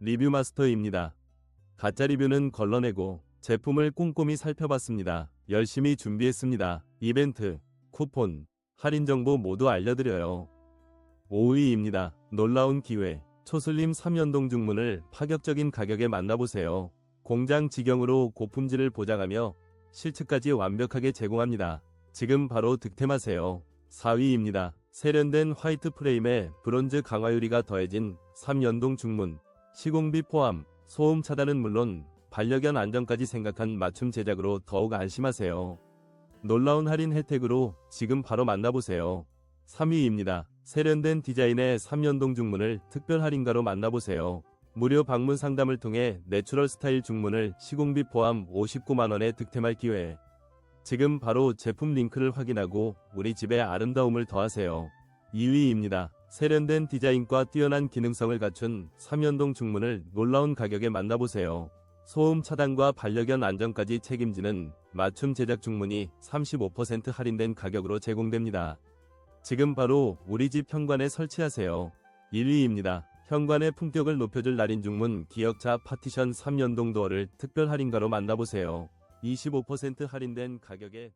리뷰 마스터입니다. 가짜 리뷰는 걸러내고 제품을 꼼꼼히 살펴봤습니다. 열심히 준비했습니다. 이벤트, 쿠폰, 할인 정보 모두 알려드려요. 5위입니다. 놀라운 기회. 초슬림 3연동 중문을 파격적인 가격에 만나보세요. 공장 직영으로 고품질을 보장하며 실측까지 완벽하게 제공합니다. 지금 바로 득템하세요. 4위입니다. 세련된 화이트 프레임에 브론즈 강화유리가 더해진 3연동 중문. 시공비 포함, 소음 차단은 물론 반려견 안전까지 생각한 맞춤 제작으로 더욱 안심하세요. 놀라운 할인 혜택으로 지금 바로 만나보세요. 3위입니다. 세련된 디자인의 3연동 중문을 특별 할인가로 만나보세요. 무료 방문 상담을 통해 내추럴 스타일 중문을 시공비 포함 59만원에 득템할 기회. 지금 바로 제품 링크를 확인하고 우리 집의 아름다움을 더하세요. 2위입니다. 세련된 디자인과 뛰어난 기능성을 갖춘 3연동 중문을 놀라운 가격에 만나보세요. 소음 차단과 반려견 안전까지 책임지는 맞춤 제작 중문이 35% 할인된 가격으로 제공됩니다. 지금 바로 우리 집 현관에 설치하세요. 1위입니다. 현관의 품격을 높여줄 날인 중문 기역자 파티션 3연동 도어를 특별 할인가로 만나보세요. 25% 할인된 가격에